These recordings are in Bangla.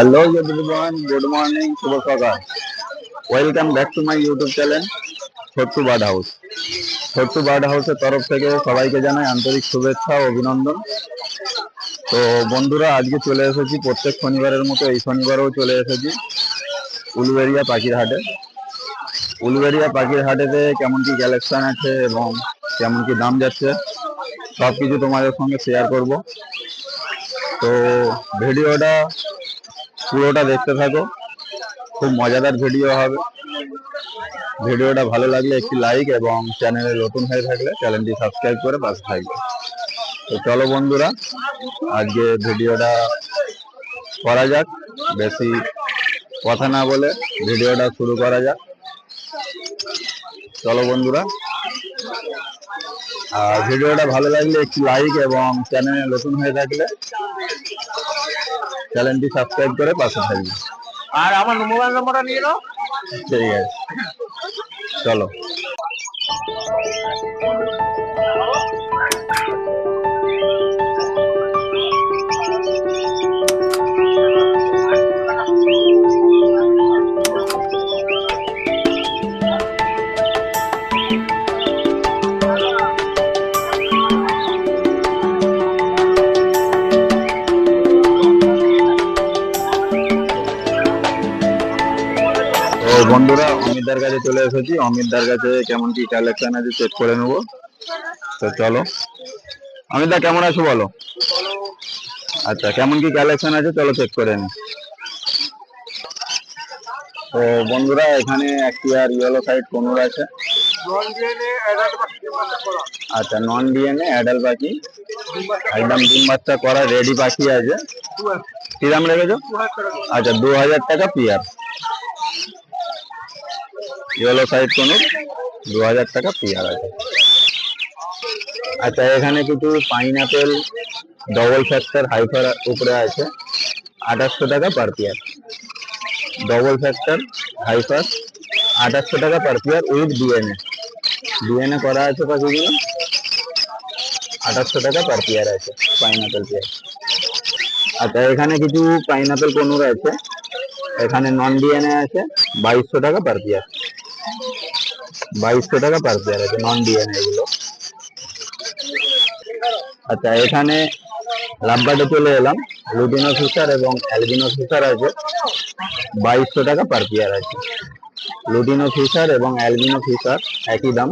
হ্যালো এভরিওয়ান গুড মর্নিং শুভ সকাল welcome back to my YouTube channel Chhottu bird house Chhottu bird হাউসের তরফ থেকে সবাইকে জানাই আন্তরিক শুভেচ্ছা অভিনন্দন। তো বন্ধুরা, আজকে চলে এসেছি প্রত্যেক শনিবারের মতো। এই শনিবারেও চলে এসেছি উলুবেরিয়া পাখির হাটে উলুবেরিয়া পাখির হাটেতে কেমন কি কালেকশন আছে এবং কেমন কি দাম যাচ্ছে সব কিছু তোমাদের সঙ্গে শেয়ার করব। তো ভিডিওটা পুরোটা দেখতে থাকো। খুব মজাদার ভিডিও হবে। ভিডিওটা ভালো লাগলে একটি লাইক এবং চ্যানেলে নতুন হয়ে থাকলে চ্যানেলটি সাবস্ক্রাইব করে পাশে থাকবে। তো চলো বন্ধুরা, আজকে ভিডিওটা করা যাক। বেশি কথা না বলে ভিডিওটা শুরু করা যাক। চলো বন্ধুরা, আর ভিডিওটা ভালো লাগলে একটি লাইক এবং চ্যানেলে নতুন হয়ে থাকলে চ্যানেলটি সাবস্ক্রাইব করে পাশে থাকবে। আর আমার মোবাইল নম্বরটা নিয়ে নাও। ঠিক আছে। চলো। বন্ধুরা, অমিতদার কাছে চলে এসেছি। অমিতদার কাছে কেমন কি কালেকশন আছে চেক করে নেব। তো চলো। অমিতদা, কেমন আছো বলো? আচ্ছা কেমন কি কালেকশন আছে চলো চেক করে নি। তো বন্ধুরা, এখানে একটি আর ইয়েলো সাইড কোনোর আছে। আচ্ছা নন ডিএনএ অ্যাডাল পাখি একদম ডিম বাচ্চা করা রেডি পাখি আছে। দু হাজার কি রেখেছো। আচ্ছা দু হাজার টাকা পিয়ার ইয়েলো সাইড কোনো দু হাজার টাকা পিয়ার আছে। আচ্ছা এখানে কিছু পাইনাপেল ডবল ফ্যাক্টর হাইফার উপরে আছে, আঠাশশো টাকা পার পিয়ার ডবল ফ্যাক্টর হাইফার আঠাশশো টাকা per pair with DNA DNA করা আছে পাখিগুলো। আঠাশশো টাকা পার পিয়ার আছে পাইনাপেল পিয়ার আচ্ছা এখানে কিছু পাইনাপেল পনুর আছে। এখানে নন ডিএনএ আছে, বাইশশো টাকা পার পিয়ার বাইশশো টাকা পার পেয়ার আছে নন ডিএনএ এগুলো আচ্ছা এখানে লাভবার্ডে চলে এলাম। লুটিনো ফিশার এবং অ্যালবিনো ফিশার আছে। বাইশশো টাকা পার পেয়ার আছে। লুটিনো ফিশার এবং অ্যালবিনো ফিশার একই দাম,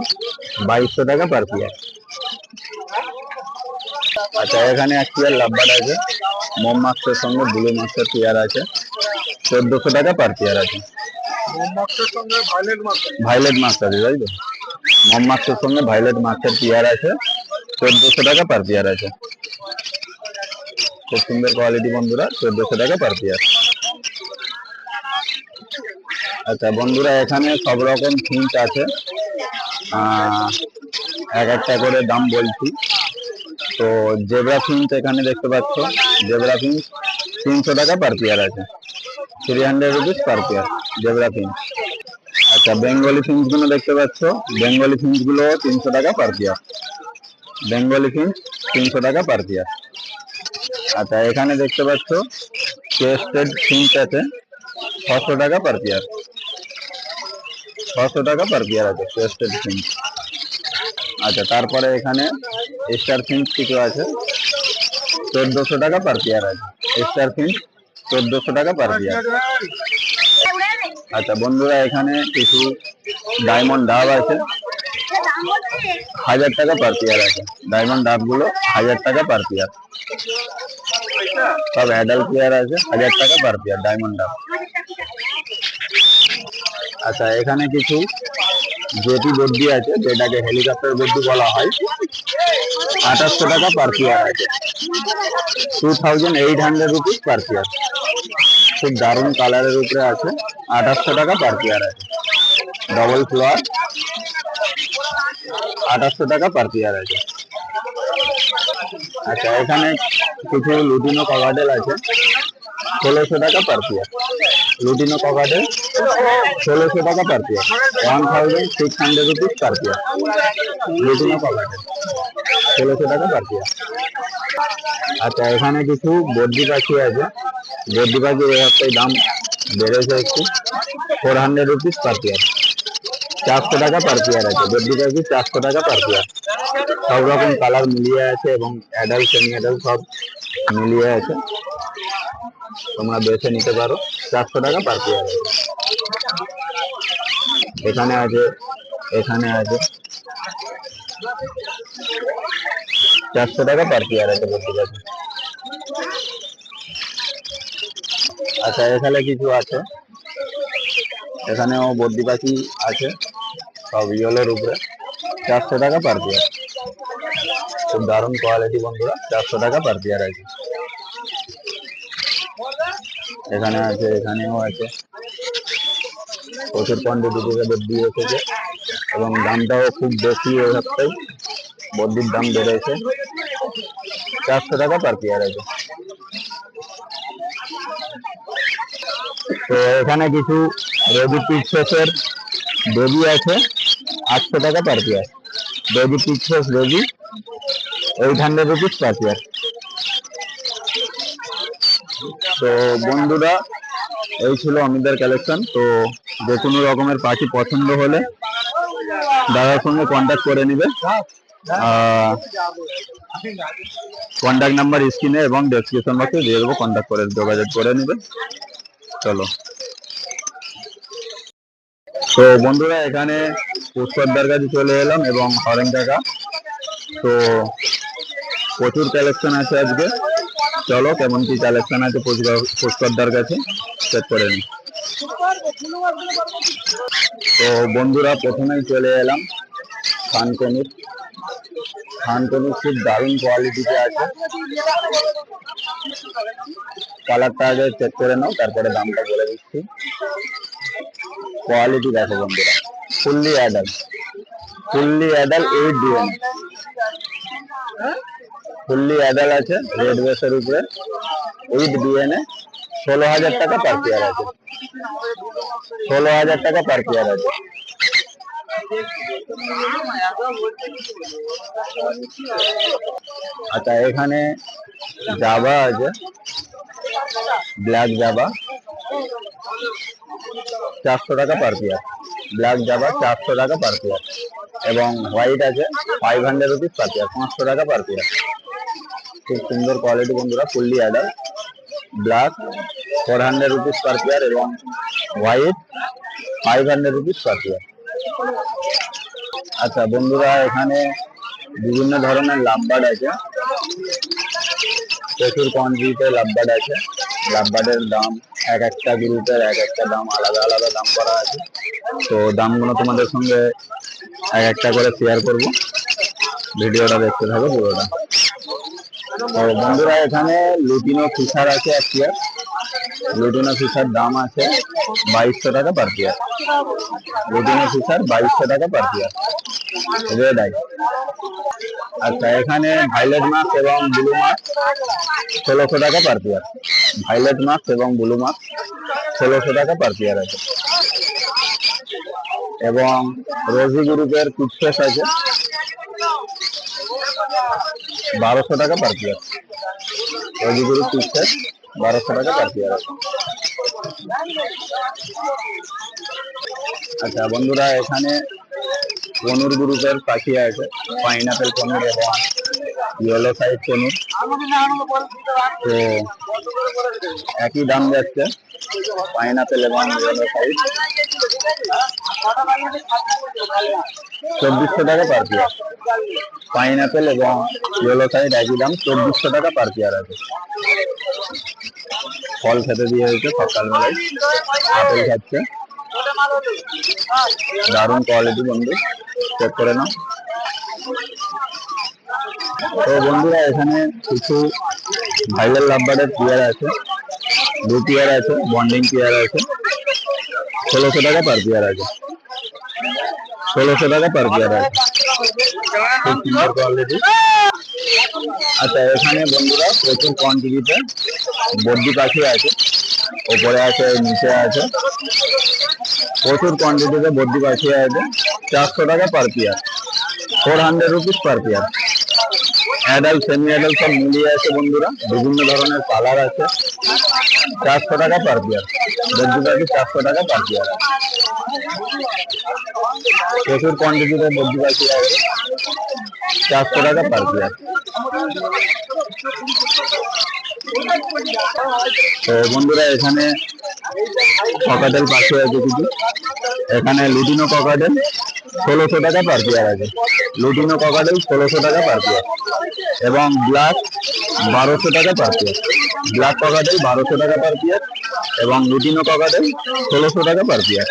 বাইশশো টাকা পার পেয়ার আচ্ছা এখানে এক পেয়ার লাভবার্ড আছে। মোম মাক্সের সঙ্গে, ব্লু মাক্সের পেয়ার আছে। চোদ্দশো টাকা পার পেয়ার আছে। ভাইলেট মাছ আছে। তাই তো? মম মাছের সঙ্গে ভাইলেট মাছের পেয়ার আছে। চোদ্দশো টাকা পার পেয়ার আছে। খুব সুন্দর কোয়ালিটি বন্ধুরা, চোদ্দশো টাকা পার পেয়ার। আচ্ছা বন্ধুরা, এখানে সব রকম ফিঞ্চ আছে। এক একটা করে দাম বলছি। তো জেব্রা ফিঞ্চ এখানে দেখতে পাচ্ছ। জেব্রা ফিঞ্চ তিনশো টাকা পার পেয়ার আছে। Three hundred rupees per pair. Zebra finch আচ্ছা বেঙ্গলি ফিঞ্চগুলো দেখতে পাচ্ছ। বেঙ্গলি ফিঞ্চগুলো তিনশো টাকা পার পেয়ার বেঙ্গলি ফিঞ্চ তিনশো টাকা পার পেয়ার আচ্ছা এখানে দেখতে পাচ্ছ চেস্টেড ফিঞ্চ আছে, ছশো টাকা পার পেয়ার ছশো টাকা পার পেয়ার আছে চেস্টেড ফিঞ্চ। আচ্ছা তারপরে এখানে স্টার ফিঞ্চ কিছু আছে, চোদ্দশো টাকা পার পেয়ার আছে। স্টার ফিঞ্চ চোদ্দশো টাকা পার পেয়ার আচ্ছা বন্ধুরা, এখানে কিছু ডায়মন্ড ডাব আছে। হাজার টাকা পার পেয়ার আছে। ডায়মন্ড ডাবগুলো হাজার টাকা পার পেয়ার সব অ্যাডাল্ট পেয়ার আছে, হাজার টাকা পার পেয়ার ডায়মন্ড ডাব আচ্ছা এখানে কিছু জেটি বড্ডি আছে, যেটাকে হেলিকপ্টার বড্ডি বলা হয়। আঠাশশো টাকা পার পেয়ার আছে। Two thousand eight hundred rupees per pair খুব দারুণ কালারের উপরে আছে। আঠাশশো টাকা পার পেয়ার আছে। ডবল ফ্লোয়ার আঠাশশো টাকা পার পেয়ার আছে। আচ্ছা এখানে কিছু লুটিনো ককাটেল আছে। ষোলোশো টাকা পার পেয়ার লুটিনো ককাটেল ষোলোশো টাকা per pair one thousand six hundred rupees per pair lutino cockatiel ষোলোশো টাকা পার পেয়ার আচ্ছা এখানে কিছু বদ্রি পাখি আছে। বদ্রি পাখির এই দাম বেড়েছে একটু। Four hundred rupees per pair চারশো টাকা পার পেয়ার আছে। বদ্রি পাখি চারশো টাকা পার পেয়ার সব রকম কালার মিলিয়ে আছে এবং অ্যাডাল্ট সেমি অ্যাডাল্ট সব মিলিয়ে আছে। তোমরা বেছে নিতে পারো। চারশো টাকা পার পেয়ার এখানে আছে এখানে আছে। চারশো টাকা পার পেয়ার আছে বলতে পারছি আচ্ছা এখানে কিছু আছে। এখানেও বদ্রি পাখি আছে, সব ইয়েলোর উপরে। চারশো টাকা পার পেয়ার খুব দারুণ কোয়ালিটি বন্ধুরা, চারশো টাকা পার পেয়ার আছে। এখানে আছে, এখানেও আছে। প্রচুর কোয়ান্টিটি থেকে বদ্রি এসেছে। এবং দামটাও খুব বেশি এই সপ্তাহে বদ্রির দাম বেড়েছে। চারশো টাকা পার পেয়ার আছে। তো এখানে কিছু রেডি পিক্সেসের বেবি আছে। আটশো টাকা per pair baby pieces baby eight hundred rupees per pair তো বন্ধুরা, এই ছিল অমিতার কালেকশন তো যে কোনো রকমের পাখি পছন্দ হলে দাদার সঙ্গে কন্ট্যাক্ট করে নিবে। কন্ট্যাক্ট নাম্বার স্ক্রিনে এবং ডেসক্রিপশন বক্সে দিয়ে দেবো কন্ট্যাক্ট করে যোগাযোগ করে নিবে। চলো। তো বন্ধুরা, এখানে পুষ্করদার কাছে চলে এলাম এবং হরেন কাকা। তো প্রচুর কালেকশন আছে আজকে। চলো কেমন কি কালেকশন আছে পুষ্করদার কাছে চেক করে নি। তো বন্ধুরা, প্রথমেই চলে এলাম খানকনির খানকনি খুব দারুণ কোয়ালিটিতে আছে। কালারটা আগে চেক করে নাও, তারপরে দামটা বলে দিচ্ছি। কোয়ালিটি দেখো বন্ধুরা fully adult fully adult eight DNA fully adult আছে রেড বেসের উপরে। এইট ডিএনএ ষোলো হাজার টাকা পার পেয়ার আছে। ষোলো হাজার টাকা পার পেয়ার আছে। আচ্ছা এখানে জাবা আছে। ব্ল্যাক জাবা চারশো টাকা পার পেয়ার ব্ল্যাক জাবা চারশো টাকা পার পেয়ার এবং হোয়াইট আছে five hundred rupees per pair পাঁচশো টাকা পার পেয়ার খুব সুন্দর কোয়ালিটি বন্ধুরা fully adult black four hundred rupees per pair এবং white five hundred rupees per pair আচ্ছা বন্ধুরা, এখানে বিভিন্ন ধরনের লাভবার্ড আছে। প্রচুর কোয়ান্টিটিতে লাভবার্ড আছে। লাভবার্ডের দাম এক একটা গ্রুপের এক একটা দাম আলাদা আলাদা দাম করা আছে। তো দামগুলো তোমাদের সঙ্গে এক একটা করে শেয়ার করব। ভিডিওটা দেখতে থাকো পুরোটা। বন্ধুরা এখানে লুটিনো ফিশার আছে এক পেয়ার। লুটিনো ফিশার দাম আছে বাইশশো টাকা পার পেয়ার লুটিনো ফিশার বাইশশো টাকা পার পেয়ার রেড আই আচ্ছা এখানে ভাইলেট মাছ এবং ব্লু মাছ ষোলোশো টাকা পার পেয়ার ভাইলেট মাছ এবং ব্লু মাছ ষোলোশো টাকা পার পেয়ার আছে। এবং রোজি গ্রুপের পিক্সেস আছে। বারোশো টাকা পার পেয়ার রোজি পিক্সেস বারোশো টাকা পার পেয়ার আছে আচ্ছা বন্ধুরা, এখানে কনুর গ্রুপের পাখি আছে। পাইনাপেল কনুর এবং ইয়েলো সাইড কনুর তো একই দাম যাচ্ছে। পাইনাপেল এবং ইয়েলো সাইড চব্বিশশো টাকা পার পেয়ার পাইনাপেল এবং ইয়েলো সাইড একই দাম চব্বিশশো টাকা পার পেয়ার আছে। ফল খেতে দিয়ে হয়েছে সকালবেলায়। আপেল খাচ্ছে। দারুণ কোয়ালিটি বন্ধু চেক করে নাও। তো বন্ধুরা, এখানে কিছু ভাইরাল লাভবারের পেয়ার আছে। দু পেয়ার আছে বন্ডিং পেয়ার আছে। ষোলোশো টাকা পার পেয়ার আছে। ষোলোশো টাকা পার পেয়ার আছে। খুব সুন্দর কোয়ালিটি আচ্ছা এখানে বন্ধুরা প্রচুর কোয়ান্টিটিতে বদ্রি পাখি আছে। ওপরে আছে নিচে আছে। প্রচুর কোয়ান্টিটিতে বদ্রি পাখি আছে। চারশো টাকা per pair four hundred rupees per pair adult semi adult সব মিলিয়ে আছে বন্ধুরা। বিভিন্ন ধরনের কালার আছে। চারশো টাকা পার পেয়ার বদ্রি পাখি চারশো টাকা পার পেয়ার প্রচুর কোয়ান্টিটিতে বদ্রি পাখি আছে চারশো টাকা পার পেয়ার তো বন্ধুরা, এখানে ককাটেল পাখি আছে কিছু। এখানে লুটিনো ককাটেল ষোলোশো টাকা পার পেয়ার আছে। লুটিনো ককাটেল ষোলোশো টাকা পার পেয়ার এবং ব্ল্যাক বারোশো টাকা পার পিয়ার ব্ল্যাক ককাটেল বারোশো টাকা পার পিয়ার এবং লুটিনো ককাটেল ষোলোশো টাকা পার পিয়ার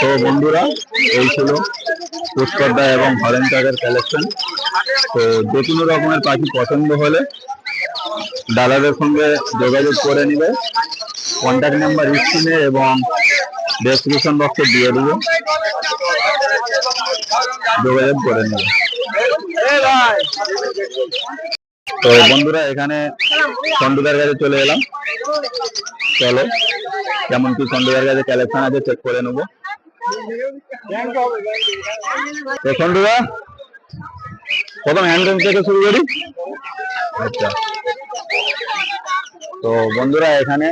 তো বন্ধুরা, এই ছিল পুষ্করদা এবং হরেন কাকের কালেকশন তো যে কোনো রকমের পাখি পছন্দ হলে দাদাদের সঙ্গে যোগাযোগ করে নিবে। কন্ট্যাক্ট নাম্বার স্ক্রিনে এবং ডেসক্রিপশন বক্সে দিয়ে দেবো। যোগাযোগ করে নেবে। তো বন্ধুরা, এখানে সন্ডুদার কাছে চলে এলাম। চলো কেমন কি সন্ডুদার কাছে কালেকশন আছে চেক করে নেব। তো সন্ডুদা প্রথম হ্যান্ডেল থেকে শুরু করি। আচ্ছা। তো বন্ধুরা, এখানে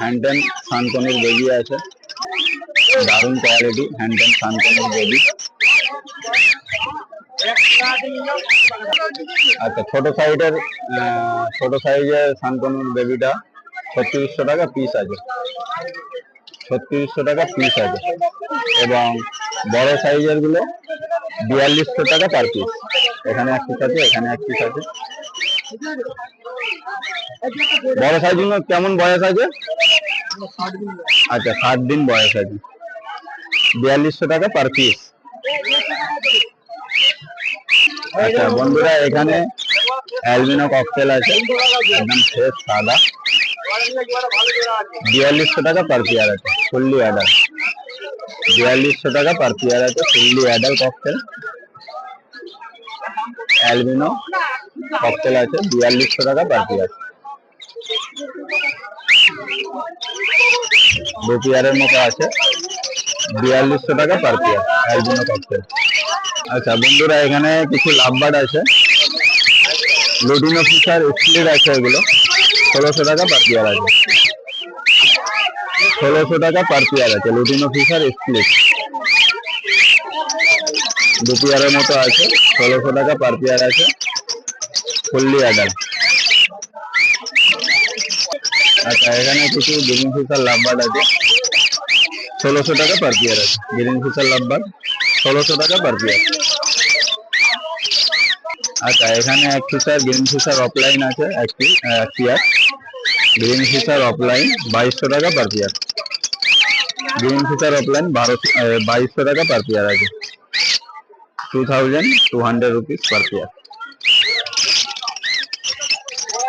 হ্যান্ডেন সানকনের বেবি আছে। দারুণ কোয়ালিটি হ্যান্ডেন সানকনের বেবি। আচ্ছা ছোট সাইজের ছোট সাইজের সানকনের বেবিটা ছত্রিশশো টাকা পিস আছে। ছত্রিশশো টাকা পিস আছে। এবং বড় সাইজেরগুলো বিয়াল্লিশশো টাকা পার পিস এখানে এক পিস আছে, এখানে এক পিস আছে। বড় সাইজ কেমন বয়স আছে? আচ্ছা ষাট দিন বয়স আছে। বিয়াল্লিশশো টাকা পার পিস আচ্ছা বন্ধুরা, এখানে অ্যালবিনো ককটেল আছে। একদম ফ্রেশ সাদা। বিয়াল্লিশশো টাকা পার পেয়ার আছে ফুললি অ্যাডাল বিয়াল্লিশশো টাকা পার পেয়ার আছে fully adult cockatiel. Albino cockatiel আছে, বিয়াল্লিশশো টাকা পার পেয়ার দু পেয়ারের মতো আছে, বিয়াল্লিশশো টাকা পার পেয়ার অ্যালবিনো ককটেল। আচ্ছা বন্ধুরা, এখানে কিছু লাভবার্ড আছে। লুটিনো ফিচার স্প্লিট আছে এগুলো। ষোলোশো টাকা পার পিয়ার আছে। ষোলোশো টাকা পার পেয়ার আছে। লুটিনো ফিচার স্প্লিট দু পিয়ারের মতো আছে। ষোলোশো টাকা পার পেয়ার আছে। ফুললি অ্যাডাল আচ্ছা এখানে কিছু গ্রিন ফিচার লাভবার্ড আছে। ষোলোশো টাকা পার পেয়ার আছে। গ্রিন ফিচার লাভবার্ড ষোলোশো টাকা পার পেয়ার আচ্ছা এখানে এক ফিচার গ্রিন ফিচার অফলাইন আছে, একটি এক পেয়ার গ্রিন ফিচার অফলাইন বাইশশো টাকা per pair green Fischer opaline বারোশো বাইশশো টাকা পার পেয়ার আছে। Two thousand two hundred rupees per pair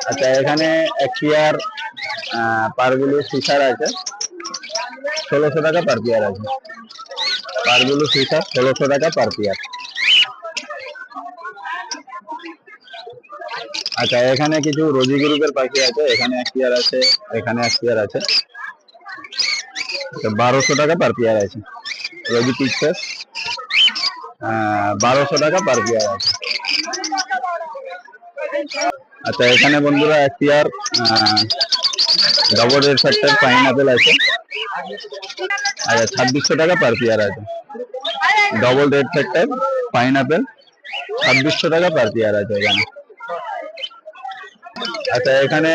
আচ্ছা এখানে এক পেয়ার পারগুলো ফিচার আছে। ষোলোশো টাকা পার পেয়ার আছে। পারগুলো ফিচার ষোলোশো টাকা পার পেয়ার আচ্ছা এখানে কিছু রোজি গ্রুপের পাখি আছে, এখানে এক পেয়ার আছে, এখানে এক পেয়ার আছে। বারোশো টাকা পার পেয়ার আছে। রোজি পিকচার বারোশো টাকা পার পেয়ার আছে। আচ্ছা এখানে বন্ধুরা এক pair double red factor pineapple আছে। আচ্ছা ছাব্বিশশো টাকা পার পেয়ার আছে। ডবল রেড ফ্যাক্টর পাইনাপেল ছাব্বিশশো টাকা পার পেয়ার আছে এখানে। আচ্ছা এখানে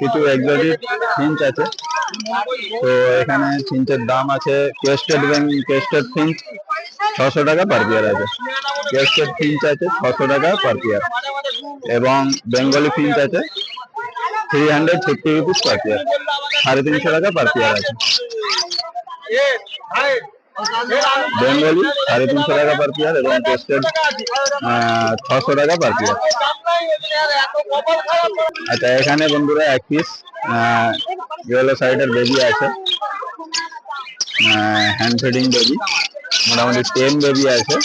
কিছু এক্সোটিক ফিঞ্চ আছে। তো এখানে ফিঞ্চের দাম আছে কেস্টেড ব্যাংক কেস্টেড ফিঞ্চ ছশো টাকা পার পেয়ার আছে। কেস্টেড ফিঞ্চ আছে ছশো টাকা পার পেয়ার এবং বেঙ্গলি ফিঞ্চ আছে three hundred fifty rupees per pair সাড়ে তিনশো টাকা পার পেয়ার আছে। বেঙ্গলি সাড়ে তিনশো টাকা পার পেয়ার এবং কেস্টেড ছশো টাকা পার পেয়ার আচ্ছা এখানে বন্ধুরা এক পিস ইয়েলো সাইডের বেবি আছে। হ্যান্ড ফিডিং বেবি মোটামুটি টেন বেবি আছে।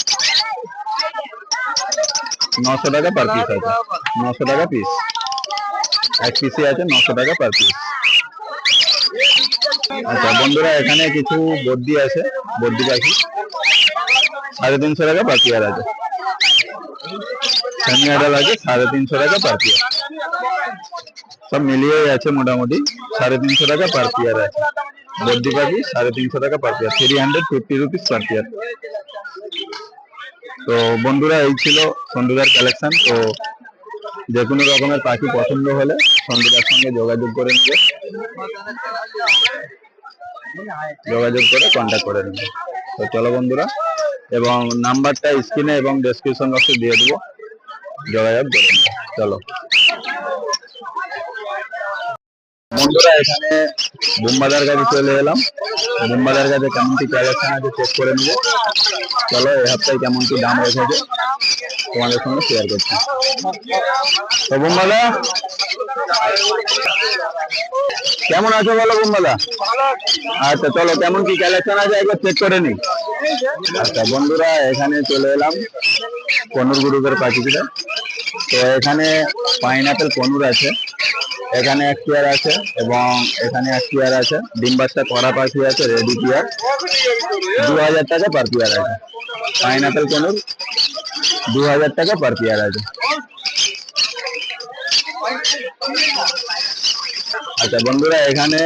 নশো টাকা পার পিস আছে। নশো টাকা পিস এক পিসই আছে নশো টাকা পার পিস আচ্ছা বন্ধুরা, এখানে কিছু বদ্যি আছে বদ্যি পাখি। সাড়ে তিনশো টাকা পার আছে। সাড়ে তিনশো টাকা পার পিয়ার সব মিলিয়েই আছে মোটামুটি, সাড়ে তিনশো টাকা পার পিয়ার আছে। বদ্রি পাখি, সাড়ে তিনশো টাকা per pair three hundred fifty rupees per pair তো বন্ধুরা, এই ছিল সন্ডুদার কালেকশন তো যে কোনো রকমের পাখি পছন্দ হলে সন্ডুদার সঙ্গে যোগাযোগ করে নেবে যোগাযোগ করে কন্ট্যাক্ট করে নেবে। তো চলো বন্ধুরা, এবং নাম্বারটা স্ক্রিনে এবং ডেসক্রিপশন বক্সে দিয়ে দেবো। যোগাযোগ করে চলো। বন্ধুরা, এখানে বুম্বাদার কাছে চলে এলাম। বুম্বাদার কাছে কেমন কি কালেকশন আছে চেক করে নেব। চলো, এই সপ্তাহে কেমন কি দাম রেখেছে তোমাদের সঙ্গে শেয়ার করছি। তো বুম্বাদা কেমন আছো বলো বুম্বাদা আচ্ছা চলো কেমন কি কালেকশন আছে একবার চেক করে নি? আচ্ছা বন্ধুরা এখানে চলে এলাম কনুর গ্রুপের পাখিটা তো এখানে পাইনাপেল কনুর আছে এখানে এক পেয়ার আছে এবং এখানে এক পেয়ার আছে। ডিম বাচ্চা করা পাখি আছে রেডি পেয়ার। দু হাজার টাকা পার পেয়ার আছে। পাইনাপেল কনুর দু হাজার টাকা পার পেয়ার আছে। আচ্ছা বন্ধুরা, এখানে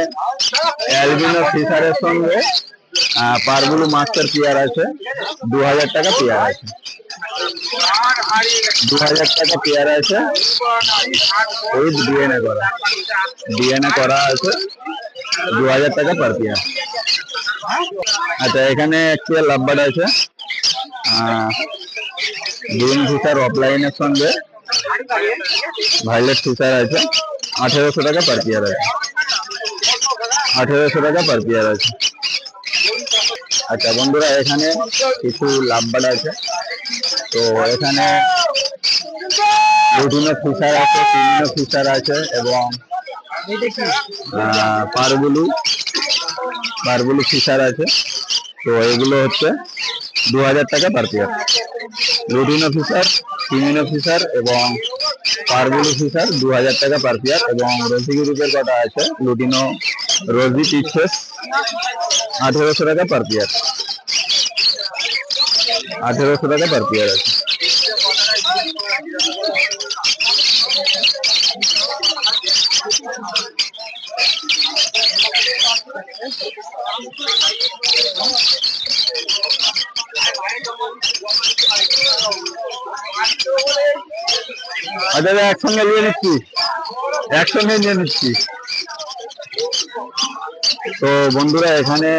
অ্যালবিনো ফিশারের সঙ্গে পারগুলো মাস্টার পেয়ার আছে। দু হাজার টাকা পেয়ার আছে। দু হাজার টাকা পেয়ার আছে। উইথ ডিএনএ করা। ডিএনএ করা আছে। দু হাজার টাকা পার পেয়ার। আচ্ছা এখানে একটি লাভবার্ড আছে। গ্রিন ফিচার অফলাইনের সঙ্গে ভাইলেট ফিচার আছে। আঠেরোশো টাকা পার পেয়ার আছে। আঠেরোশো টাকা পার পেয়ার আছে। আচ্ছা বন্ধুরা এখানে কিছু লাভবার্ড আছে। তো এখানে বিভিন্ন ফিচার আছে বিভিন্ন ফিচার আছে এবং আহ, পারগুলো পারগুলো ফিচার আছে। তো এগুলো হচ্ছে দু হাজার টাকা পার পেয়ার লুটিনো ফিচার সিমিনো ফিচার এবং পারগুলো ফিচার দু হাজার টাকা পার পেয়ার এবং রসি গ্রুপের কটা আছে, লুটিনো, রোজি পিচেস আঠেরোশো টাকা পার পেয়ার আঠেরোশো টাকা পার পেয়ার আছে। দাদা, একসঙ্গে নিয়ে নিচ্ছি। একসঙ্গে নিয়ে নিচ্ছি। তো বন্ধুরা এখানে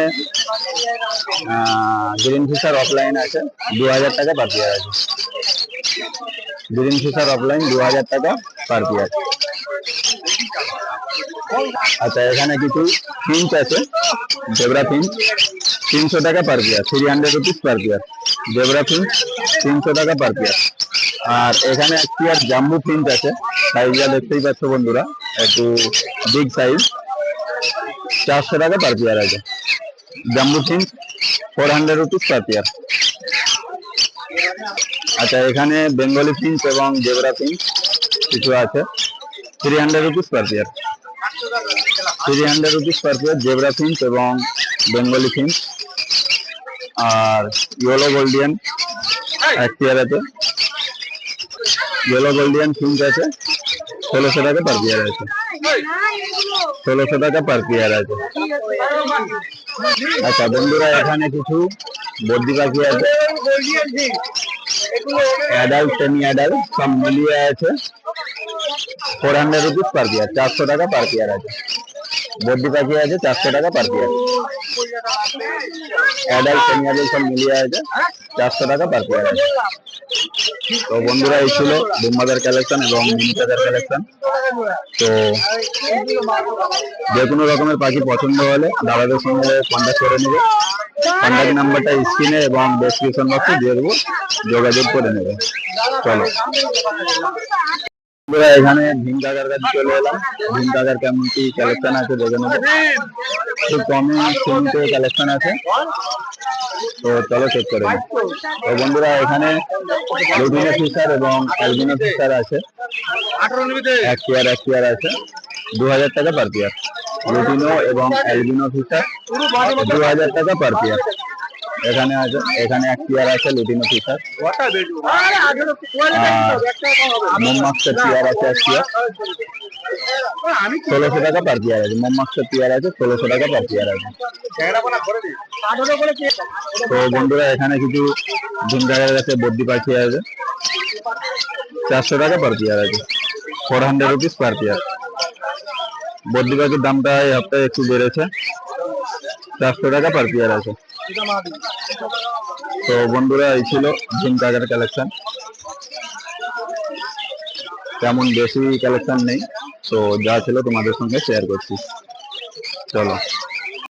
গ্রিন ফিশার অফলাইন আছে। দু হাজার টাকা পার পেয়ার আছে। গ্রিন ফিশার অফলাইন দু হাজার টাকা পার পেয়ার আচ্ছা এখানে কিছু ফিঞ্চ আছে। জেব্রা ফিঞ্চ তিনশো টাকা per pair three hundred rupees per pair zebra finch তিনশো টাকা পার পেয়ার আর এখানে একটি আর জাম্বু ফিঞ্চ আছে। সাইজটা দেখতেই পাচ্ছ বন্ধুরা একটু বিগ সাইজ চারশো টাকা পার পেয়ার আছে। Jumbo finch four hundred rupees per pair আচ্ছা এখানে বেঙ্গলি ফিঞ্চ এবং জেব্রা ফিঞ্চ কিছু আছে। Three hundred rupees per pair three hundred rupees per pair zebra finch এবং বেঙ্গলি ফিঞ্চ আর ইয়েলো গোল্ডিয়ান এক পেয়ার আছে। ইয়েলো গোল্ডিয়ান ফিঞ্চ আছে। ষোলোশো টাকা পার পেয়ার আছে। ষোলোশো টাকা পার পেয়ার আছে। আচ্ছা বন্ধুরা এখানে কিছু বদ্রি পাখি আছে। অ্যাডাল্ট সেমি অ্যাডাল্ট সব মিলিয়ে আছে। Four hundred rupees per pair চারশো টাকা পার পেয়ার আছে। বদ্রি পাখি আছে, চারশো টাকা per pair adult semi adult সব মিলিয়ে আছে, চারশো টাকা পার আছে তো বন্ধুরা, এই ছিল বুম্বাদার কালেকশন এবং মিনিটাদার কালেকশন তো যে কোনো রকমের পাখি পছন্দ হলে দাদাদের সঙ্গে কন্ট্যাক্ট করে নেবে। কন্ট্যাক্ট নাম্বারটা স্ক্রিনে এবং ডেসক্রিপশন বক্সে দিয়ে দেবো। যোগাযোগ করে নেবে। চলো। বন্ধুরা, এখানে ভীম কাকার কাছে চলে এলাম। ভীম কাকার কেমন কি কালেকশন আছে দেখে খুব কমে সীমিত কালেকশন আছে। তো চলো চেক করে। তো বন্ধুরা, এখানে লুটিনো ফিশার এবং অ্যালবিনো ফিশার আছে। এক পেয়ার এক পেয়ার আছে। দু হাজার টাকা পার পেয়ার লুটিনো এবং অ্যালবিনো ফিশার দু হাজার টাকা পার পেয়ার এখানে আছে এখানে এক চেয়ার আছে লুটিনো একটা হবে। মোমমাক্সের আছে এক চেয়ার ষোলোশো টাকা পার চেয়ার আছে। মোমমাক্সের চেয়ার আছে ষোলোশো টাকা পার চেয়ার আছে। তো বন্ধুরা এখানে কিছু ঝুমকারের কাছে বদ্যি পাখি আছে। চারশো টাকা পার পেয়ার আছে। Four hundred rupees per pair বদ্যি পাখির দামটা এই সপ্তাহে একটু বেড়েছে। চারশো টাকা পার পেয়ার আছে। তো বন্ধুরা, এই ছিল ঝুমকাগের কালেকশন তেমন বেশি কালেকশন নেই, তো যা ছিল তোমাদের সঙ্গে শেয়ার করছি। চলো।